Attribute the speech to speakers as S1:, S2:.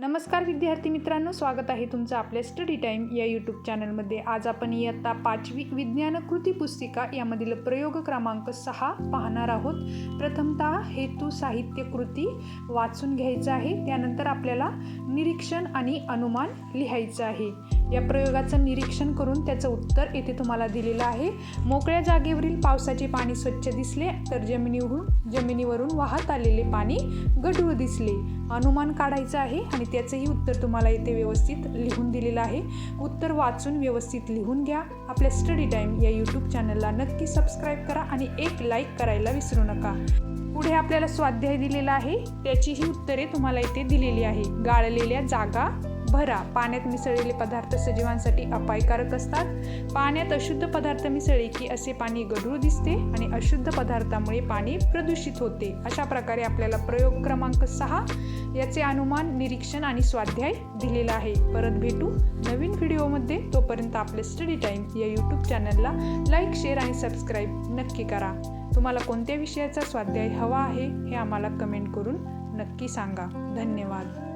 S1: नमस्कार विद्यार्थी मित्रांनो स्वागत आहे तुमचं आपल्या स्टडी टाईम या यूट्यूब चॅनलमध्ये आज आपण इयत्ता पाचवी विज्ञान कृती पुस्तिका यामधील प्रयोग क्रमांक सहा पाहणार आहोत. प्रथमतः हेतू साहित्य कृती वाचून घ्यायचं आहे. त्यानंतर आपल्याला निरीक्षण आणि अनुमान लिहायचं आहे. या प्रयोगाचं निरीक्षण करून त्याचं उत्तर येथे तुम्हाला दिलेलं आहे. मोकळ्या जागेवरील पावसाचे पाणी स्वच्छ दिसले तर जमिनीवरून जमिनीवरून वाहत आलेले पाणी गढूळ दिसले. अनुमान काढायचं आहे आणि त्याचंही उत्तर तुम्हाला इथे व्यवस्थित लिहून दिलेलं आहे. उत्तर वाचून व्यवस्थित लिहून घ्या. आपल्या स्टडी टाईम या यूट्यूब चॅनलला नक्की सबस्क्राईब करा आणि एक लाईक करायला विसरू नका. पुढे आपल्याला स्वाध्याय दिलेला आहे. त्याचीही उत्तरे तुम्हाला इथे दिलेली आहे. गाळलेल्या जागा भरा. पाण्यात मिसळलेले पदार्थ सजीवांसाठी अपायकारक असतात. पाण्यात अशुद्ध पदार्थ मिसळले की असे पाणी गढूळ दिसते आणि अशुद्ध पदार्थामुळे पाणी प्रदूषित होते. अशा प्रकारे आपल्याला प्रयोग क्रमांक सहा याचे अनुमान निरीक्षण आणि स्वाध्याय दिलेला आहे. परत भेटू नवीन व्हिडिओमध्ये. तोपर्यंत आपले स्टडी टाईम या यूट्यूब चॅनलला लाईक शेअर आणि सबस्क्राईब नक्की करा. तुम्हाला कोणत्या विषयाचा स्वाध्याय हवा आहे हे आम्हाला कमेंट करून नक्की सांगा. धन्यवाद.